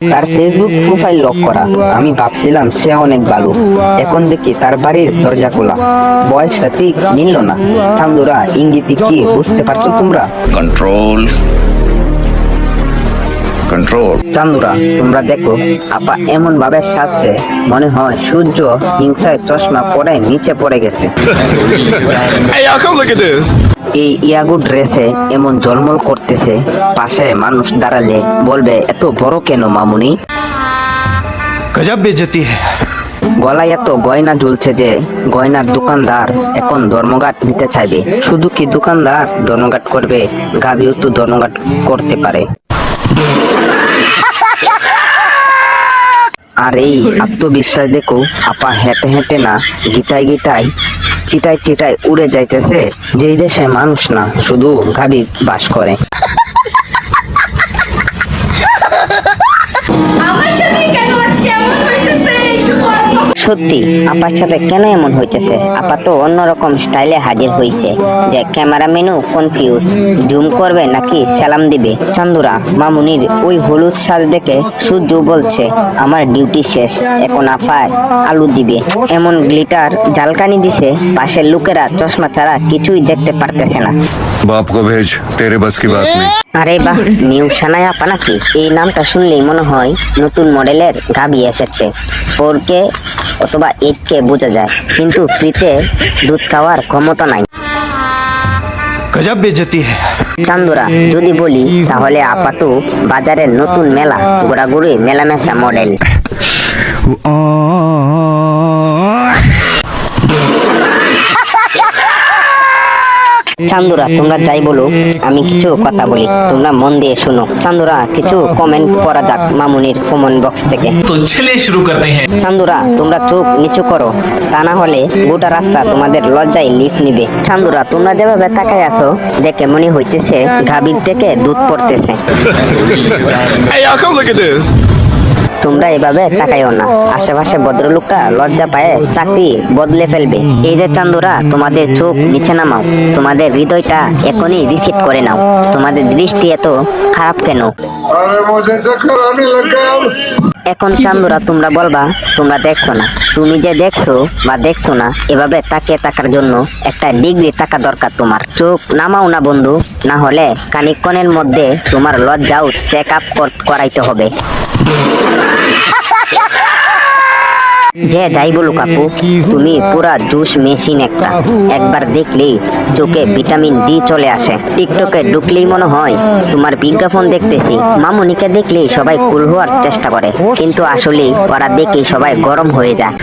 তার Facebook profile lock করা। আমি ভাবছিলাম সে অনেক ভালো এখন দেখি তার বাড়ির দরজা খোলা। বয়সটা ঠিক মিলল না। চান্দুরা ইঙ্গিতে কি বুঝতে পারছ তোমরা? Control control চান্দুরা তোমরা দেখো আপা এমন ভাবে সাজছে মনে হয় সূর্য হিংসায় চশমা পরে নিচে পড়ে গেছে। এই ইয়াগো ড্রেসে এমন জলমল করতেছে পাশে মানুষ দাঁড়ালে বলবে এত বড় কেন মামুনি? গজব বেজতি গলায় এত গয়না জ্বলছে যে গয়নার দোকানদার এখন ধর্মঘাট নিতে চাইবে। শুধু কি দোকানদার ধর্মঘাট করবে? গাভীও তো ধর্মঘাট করতে পারে। আর এই আত্মবিশ্বাস দেখো আপা হেঁটে হেঁটে না গীতায় গীতায় চিটায় চিটায় উড়ে যাইতেছে যেই দেশে মানুষ না শুধু গাবি বাস করে। সত্যি, আপার সাথে কেন এমন হইতেছে? আপা তো অন্যরকম স্টাইলে হাজির হইছে যে ক্যামেরাম্যানও কনফিউজ জুম করবে নাকি সালাম দিবে? চান্দুরা, মামুনির ওই হলুদ সাজ দেখে সূর্য বলছে, আমার ডিউটি শেষ, এখন আফায় আলু দিবে। এমন গ্লিটার জালকানি দিছে, পাশের লোকেরা চশমা ছাড়া কিছুই দেখতে পারতেছে না। বাপ কো ভেজ তেরে বাস কি বাত নেই আরে বাহ নিউ সানায়া পানাকি এই নামটা শুনলেই মনে হয় নতুন মডেলের গাবি এসেছে। ফোর কে অথবা এইট কে বোঝা যায়। কিন্তু ফ্রিতে দুধ খাওয়ার ক্ষমতা নাই। গজব বেজতি চান্দুরা যদি বলি তাহলে আপাতত বাজারের নতুন মেলা ঘোরাঘুরি মেলামেশা মডেল। চান্দুরা তোমরা যাই বলো আমি কিছু কথা বলি। তোমরা মন দিয়ে শুনো। চান্দুরা কিছু কমেন্ট করা যাক মামুনির কমেন্ট বক্স থেকে। তো চলে শুরু করতে হ্যাঁ। চান্দুরা তোমরা চোখ নিচু করো। তা না হলে গোটা রাস্তা তোমাদের লজ্জায় লিফ নিবে। চান্দুরা তোমরা যেভাবে তাকায় আছো দেখে মনে হইতেছে গাভীর থেকে দুধ পড়তেছে। তোমরা এভাবে তাকাইও না। আশেপাশে ভদ্রলোকটা লজ্জা পায়ে চাকরি বদলে ফেলবে। এই যে চান্দুরা, তোমাদের চোখ নিচে নামাও। তোমাদের হৃদয়টা এখনই রিসিভ করে নাও। তোমাদের দৃষ্টি এত খারাপ কেন? এখন চান্দুরা, তোমরা বলবা, তোমরা দেখছ না। তুমি যে দেখছ বা দেখছ না, এভাবে তাকিয়ে তাকার জন্য একটা ডিগ্রি থাকা দরকার তোমার। চোখ নামাও না বন্ধু, না হলে খানিক্ষণের মধ্যে তোমার লজ্জাও চেক আপ করাইতে হবে। যে যাই বলুক আপু তুমি পুরা জুস মেশিন একটা। একবার দেখলেই চোখে ভিটামিন ডি চলে আসে। টিকটকে ঢুকলেই মনে হয় তোমার বিজ্ঞাপন দেখতেছি। মামুনিকে দেখলেই সবাই কুল হওয়ার চেষ্টা করে। কিন্তু আসলে ওরা দেখে সবাই গরম হয়ে যায়।